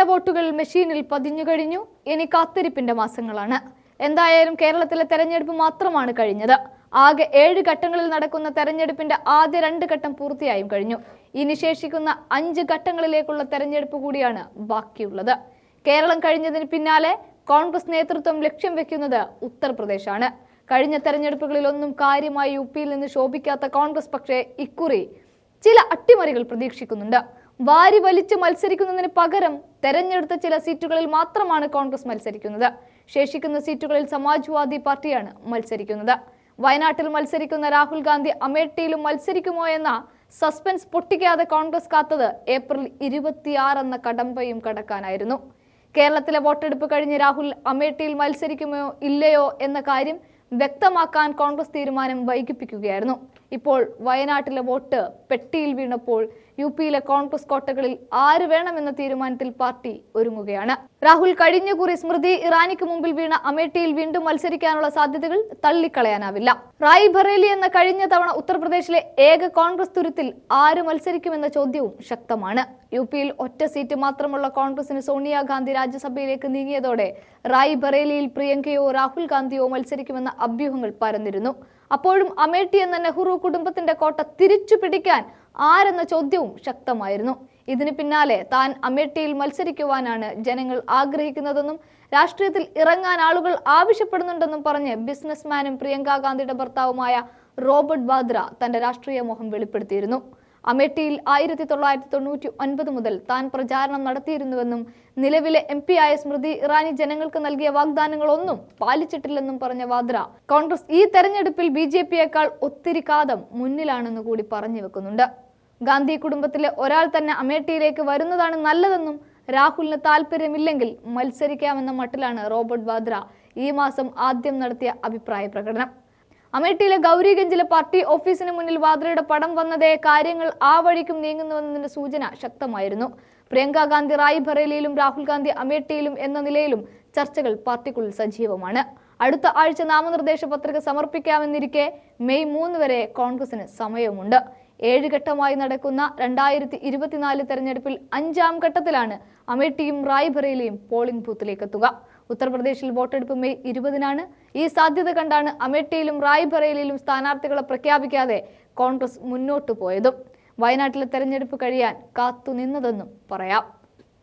കേരളത്തിലെ വോട്ടുകൾ മെഷീനിൽ പതിഞ്ഞു കഴിഞ്ഞു. ഇനി കാത്തിരിപ്പിന്റെ മാസങ്ങളാണ്. എന്തായാലും കേരളത്തിലെ തെരഞ്ഞെടുപ്പ് മാത്രമാണ് കഴിഞ്ഞത്. ആകെ ഏഴ് ഘട്ടങ്ങളിൽ നടക്കുന്ന തെരഞ്ഞെടുപ്പിന്റെ ആദ്യ രണ്ട് ഘട്ടം പൂർത്തിയായും കഴിഞ്ഞു. ഇനി ശേഷിക്കുന്ന അഞ്ച് ഘട്ടങ്ങളിലേക്കുള്ള തെരഞ്ഞെടുപ്പ് കൂടിയാണ് ബാക്കിയുള്ളത്. കേരളം കഴിഞ്ഞതിന് പിന്നാലെ കോൺഗ്രസ് നേതൃത്വം ലക്ഷ്യം വെക്കുന്നത് ഉത്തർപ്രദേശാണ്. കഴിഞ്ഞ തെരഞ്ഞെടുപ്പുകളിലൊന്നും കാര്യമായി യു പിയിൽ നിന്ന് ശോഭിക്കാത്ത കോൺഗ്രസ് പക്ഷേ ഇക്കുറി ചില അട്ടിമറികൾ പ്രതീക്ഷിക്കുന്നുണ്ട്. വാരി വലിച്ചു മത്സരിക്കുന്നതിന് പകരം തെരഞ്ഞെടുത്ത ചില സീറ്റുകളിൽ മാത്രമാണ് കോൺഗ്രസ് മത്സരിക്കുന്നത്. ശേഷിക്കുന്ന സീറ്റുകളിൽ സമാജ്വാദി പാർട്ടിയാണ് മത്സരിക്കുന്നത്. വയനാട്ടിൽ മത്സരിക്കുന്ന രാഹുൽ ഗാന്ധി അമേഠിയിലും മത്സരിക്കുമോ എന്ന സസ്പെൻസ് പൊട്ടിക്കാതെ കോൺഗ്രസ് കാത്തത് ഏപ്രിൽ ഇരുപത്തിയാറ് എന്ന കടമ്പയും കടക്കാനായിരുന്നു. കേരളത്തിലെ വോട്ടെടുപ്പ് കഴിഞ്ഞ് രാഹുൽ അമേഠിയിൽ മത്സരിക്കുമോ ഇല്ലയോ എന്ന കാര്യം വ്യക്തമാക്കാൻ കോൺഗ്രസ് തീരുമാനം വൈകിപ്പിക്കുകയായിരുന്നു. ഇപ്പോൾ വയനാട്ടിലെ വോട്ട് പെട്ടിയിൽ വീണപ്പോൾ യു പിയിലെ കോൺഗ്രസ് കോട്ടകളിൽ ആര് വേണമെന്ന തീരുമാനത്തിൽ പാർട്ടി ഒരുങ്ങുകയാണ്. രാഹുൽ കഴിഞ്ഞ കുറി സ്മൃതി ഇറാനിക്ക് മുമ്പിൽ വീണ അമേഠിയിൽ വീണ്ടും മത്സരിക്കാനുള്ള സാധ്യതകൾ തള്ളിക്കളയാനാവില്ല. റായ് ബറേലി എന്ന കഴിഞ്ഞ തവണ ഉത്തർപ്രദേശിലെ ഏക കോൺഗ്രസ് തുരുത്തിൽ ആര് മത്സരിക്കുമെന്ന ചോദ്യവും ശക്തമാണ്. യു പിയിൽ ഒറ്റ സീറ്റ് മാത്രമുള്ള കോൺഗ്രസിന് സോണിയാഗാന്ധി രാജ്യസഭയിലേക്ക് നീങ്ങിയതോടെ റായ് ബറേലിയിൽ പ്രിയങ്കയോ രാഹുൽ ഗാന്ധിയോ മത്സരിക്കുമെന്ന അഭ്യൂഹങ്ങൾ പരന്നിരുന്നു. അപ്പോഴും അമേഠി എന്ന നെഹ്റു കുടുംബത്തിന്റെ കോട്ട തിരിച്ചു പിടിക്കാൻ ആരെന്ന ചോദ്യവും ശക്തമായിരുന്നു. ഇതിന് പിന്നാലെ താൻ അമേഠിയിൽ മത്സരിക്കുവാനാണ് ജനങ്ങൾ ആഗ്രഹിക്കുന്നതെന്നും രാഷ്ട്രീയത്തിൽ ഇറങ്ങാൻ ആളുകൾ ആവശ്യപ്പെടുന്നുണ്ടെന്നും പറഞ്ഞ് ബിസിനസ്മാനും പ്രിയങ്കാ ഗാന്ധിയുടെ ഭർത്താവുമായ റോബർട്ട് വാദ്ര തന്റെ രാഷ്ട്രീയ മോഹം വെളിപ്പെടുത്തിയിരുന്നു. അമേഠിയിൽ ആയിരത്തി തൊള്ളായിരത്തി തൊണ്ണൂറ്റി ഒൻപത് മുതൽ താൻ പ്രചാരണം നടത്തിയിരുന്നുവെന്നും നിലവിലെ എം പി ആയ സ്മൃതി ഇറാനി ജനങ്ങൾക്ക് നൽകിയ വാഗ്ദാനങ്ങളൊന്നും പാലിച്ചിട്ടില്ലെന്നും പറഞ്ഞ വാദ്ര കോൺഗ്രസ് ഈ തെരഞ്ഞെടുപ്പിൽ ബി ജെ പിയേക്കാൾ ഒത്തിരി കാതം മുന്നിലാണെന്ന് കൂടി പറഞ്ഞു വെക്കുന്നുണ്ട്. ഗാന്ധി കുടുംബത്തിലെ ഒരാൾ തന്നെ അമേഠിയിലേക്ക് വരുന്നതാണ് നല്ലതെന്നും രാഹുലിന് താല്പര്യമില്ലെങ്കിൽ മത്സരിക്കാമെന്ന മട്ടിലാണ് റോബർട്ട് വാദ്ര ഈ മാസം ആദ്യം നടത്തിയ അഭിപ്രായ പ്രകടനം. അമേഠിയിലെ ഗൗരിഗഞ്ചിലെ പാർട്ടി ഓഫീസിന് മുന്നിൽ വാദ്രയുടെ പടം വന്നതേ കാര്യങ്ങൾ ആ വഴിക്കും നീങ്ങുന്നുവെന്നതിന്റെ സൂചന ശക്തമായിരുന്നു. പ്രിയങ്ക ഗാന്ധി റായ് ബറേലിയിലും രാഹുൽ ഗാന്ധി അമേഠിയിലും എന്ന നിലയിലും ചർച്ചകൾ പാർട്ടിക്കുള്ളിൽ സജീവമാണ്. അടുത്ത ആഴ്ച നാമനിർദ്ദേശ പത്രിക സമർപ്പിക്കാമെന്നിരിക്കെ മെയ് മൂന്ന് വരെ കോൺഗ്രസിന് സമയമുണ്ട് ഏഴ് ഘട്ടമായി നടക്കുന്ന രണ്ടായിരത്തി ഇരുപത്തിനാല് തെരഞ്ഞെടുപ്പിൽ അഞ്ചാം ഘട്ടത്തിലാണ് അമേഠിയും റായ് ബറേലിയും പോളിംഗ് ബൂത്തിലേക്ക് എത്തുക ഉത്തർപ്രദേശിൽ വോട്ടെടുപ്പ് മെയ് ഇരുപതിനാണ്. ഈ സാധ്യത കണ്ടാണ് അമേഠിയിലും റായ്ബറേലിയിലും സ്ഥാനാർത്ഥികളെ പ്രഖ്യാപിക്കാതെ കോൺഗ്രസ് മുന്നോട്ടു പോയതും. വയനാട്ടിലെ തെരഞ്ഞെടുപ്പ് കഴിയാൻ കാത്തുനിന്നതെന്നും പറയാം.